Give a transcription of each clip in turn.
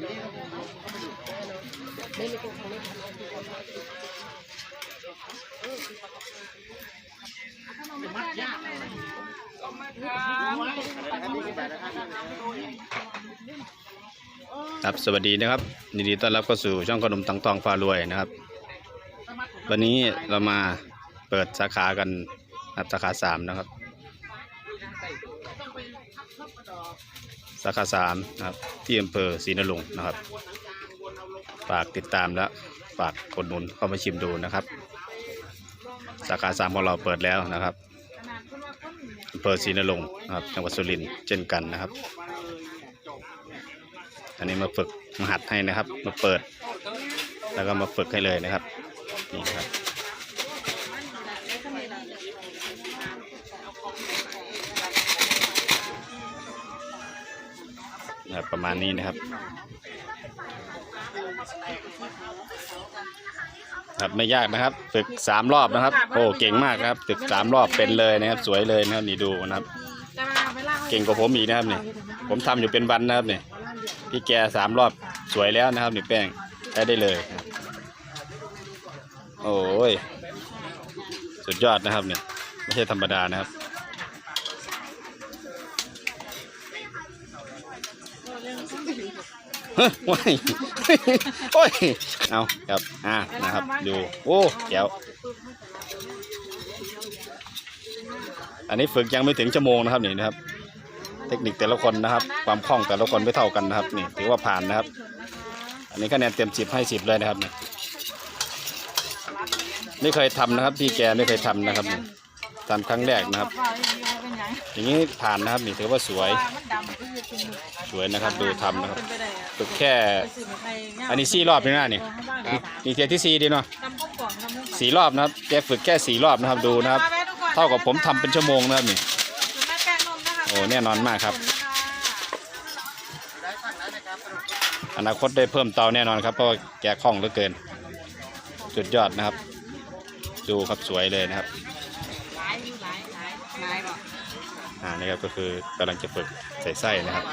ครับสวัสดีนะครับยินดีต้อนรับเข้าสู่ช่องขนมตังทองฟ้ารวยนะครับ วันนี้เรามาเปิดสาขากันครับสาขาสามนะครับ สาขาสามนะครับที่อำเภอศรีนรงค์นะครับฝากติดตามและฝากกดหนุนเข้ามาชิมดูนะครับ สาขาสามของเราเปิดแล้วนะครับอำเภอศรีนรงค์นะครับจังหวัดสุรินทร์เช่นกันนะครับ อันนี้มาฝึกมาหัดให้นะครับ มาเปิด แล้วก็มาฝึกให้เลยนะครับนี่ครับ นะครับ ประมาณนี้นะครับครับไม่ยากนะครับ ฝึกสามรอบนะครับ โอ้เก่งมากครับ ฝึกสามรอบเป็นเลยนะครับ สวยเลยนะครับนี่ดูนะครับ เก่งกว่าผมอีกนะครับนี่ผมทำอยู่เป็นวันนะครับนี่พี่แกสามรอบสวยแล้วนะครับนี่แป้งใช้ได้เลยโอ้ยสุดยอดนะครับเนี่ยไม่ใช่ธรรมดานะครับ เฮ้ยโอ้ยโอ้ยเอาครับอ่านะครับดูโอ้แก้วอันนี้ฝึกยังไม่ถึงชั่วโมงนะครับนี่นะครับ เทคนิคแต่ละคนนะครับ ความคล่องแต่ละคนไม่เท่ากันนะครับนี่ถือว่าผ่านนะครับ อันนี้คะแนนเต็มสิบให้สิบเลยนะครับนี่ไม่เคยทำนะครับ พี่แกไม่เคยทำนะครับนี่ทำครั้งแรกนะครับ อย่างนี้ผ่านนะครับนี่ถือว่าสวย สวยนะครับดูทำนะครับฝึกแค่ อันนี้สี่รอบนี่นะนี่นี่เทียที่สี่ดีเนาะสี่รอบนะครับแกฝึกแค่สี่รอบนะครับดูนะครับ เท่ากับผมทำเป็นชั่วโมงนะครับนี่โอ้แน่นอนมากครับ อนาคตได้เพิ่มเตาแน่นอนครับเพราะว่าแกคล่องเหลือเกินสุดยอดนะครับ ดูครับสวยเลยนะครับ อ่านี่ครับก็คือกำลังจะฝึกใส่ไส้นะครับ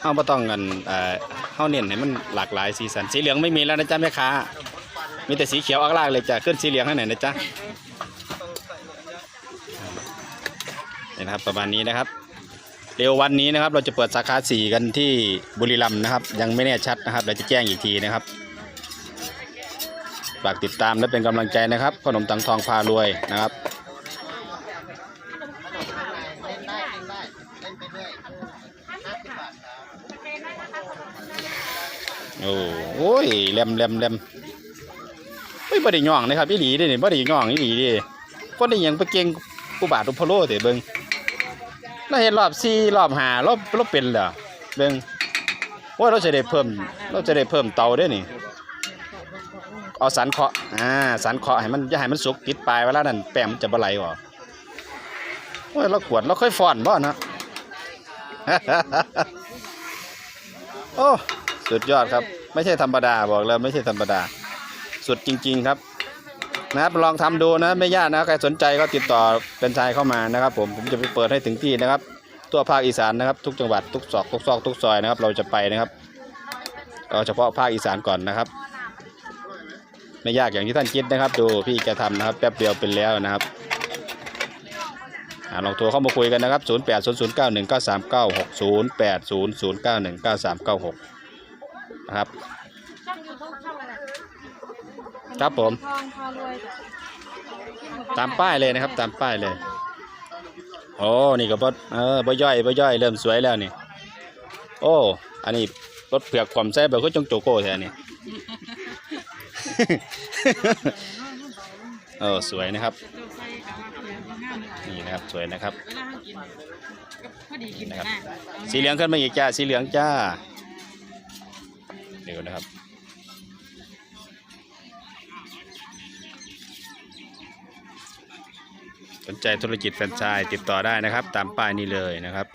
เอาไม่ต้องกันเอ่อเข้าเน้นให้มันหลากหลายสีสัน สีเหลืองไม่มีแล้วนะจ๊ะแม่ค้า มีแต่สีเขียวอักลากเลยจ้ะขึ้นสีเหลืองให้หน่อยนะจ๊ะนี่นะครับประมาณนี้นะครับ เร็ววันนี้นะครับ เราจะเปิดสาขาสี่กันที่บุรีรัมย์นะครับ ยังไม่แน่ชัดนะครับเราจะแจ้งอีกทีนะครับ ฝากติดตามและเป็นกำลังใจนะครับ ขนมตังทองพารวยนะครับ โอ้โอ้ยแลมแหลมแหลมเฮ้ยบ่ได้ย่องนะครับอีหลีเด้นี่บ่ได้ย่องอีหลีเด้คนได้ยังไปเก่งกูบาทอุพโลเด้เบิ่งเราเห็นรอบ4รอบ5รอบรอบเป็นแล้วเบิ่งว่าเราจะได้เพิ่ม เราจะได้เพิ่มเตาเด้นี่ เอาสันเคาะอ่าสันเคาะให้มันอย่าให้มันสุกติดปลายเวลานั้นแป้งมันจะบ่ไหลบ่โอ้ยเราขวดเราค่อยฟ้อนบ่นะโอ้สุดยอดครับ ไม่ใช่ธรรมดาบอกเลยไม่ใช่ธรรมดา สุดจริง ๆครับนะครับลองทำดูนะไม่ยากนะใครสนใจก็ติดต่อเป็นชายเข้ามานะครับ ผมผมจะไปเปิดให้ถึงที่นะครับ ตัวภาคอีสานนะครับ ทุกจังหวัดทุกซอกทุกซอกทุกซอยนะครับ เราจะไปนะครับเอาเฉพาะภาคอีสานก่อนนะครับ ไม่ยากอย่างที่ท่านคิดนะครับ ดูพี่แกทำนะครับแป๊บเดียวเป็นแล้วนะครับอลองโทรเข้ามาคุยกันนะครับ 0 8 0 0 9 1 9 3 9 6 0 8 0 0 9 1 9 3 9 6 นะครับ ครับผม ตามป้ายเลยนะครับ ตามป้ายเลย โอ้ นี่ก็บดเออบย่อยบย่อย เริ่มสวยแล้วนี่ โอ้ อันนี้รถเผือกความแซ่บแบบก็จงโจโก้แท้นี่ เออสวยนะครับ นี่นะครับสวยนะครับเวลาเขากินก็พอดีกินะครับ สีเหลืองขึ้นมาอีกจ้า สีเหลืองจ้า เดี๋ยวนะครับ สนใจธุรกิจแฟรนไชส์ติดต่อได้นะครับ ตามป้ายนี้เลยนะครับ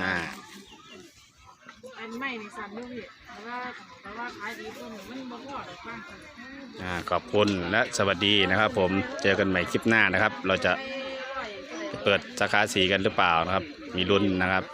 อ่า อันใหม่ในสั่นด้วยพี่แต่ว่าแต่ว่าขายดีตัวนี้มันบ่พอดอกบ้างอ่าขอบคุณและสวัสดีนะครับ ผมเจอกันใหม่คลิปหน้านะครับ เราจะเปิดสาขาสีกันหรือเปล่านะครับ มีรุ่นนะครับ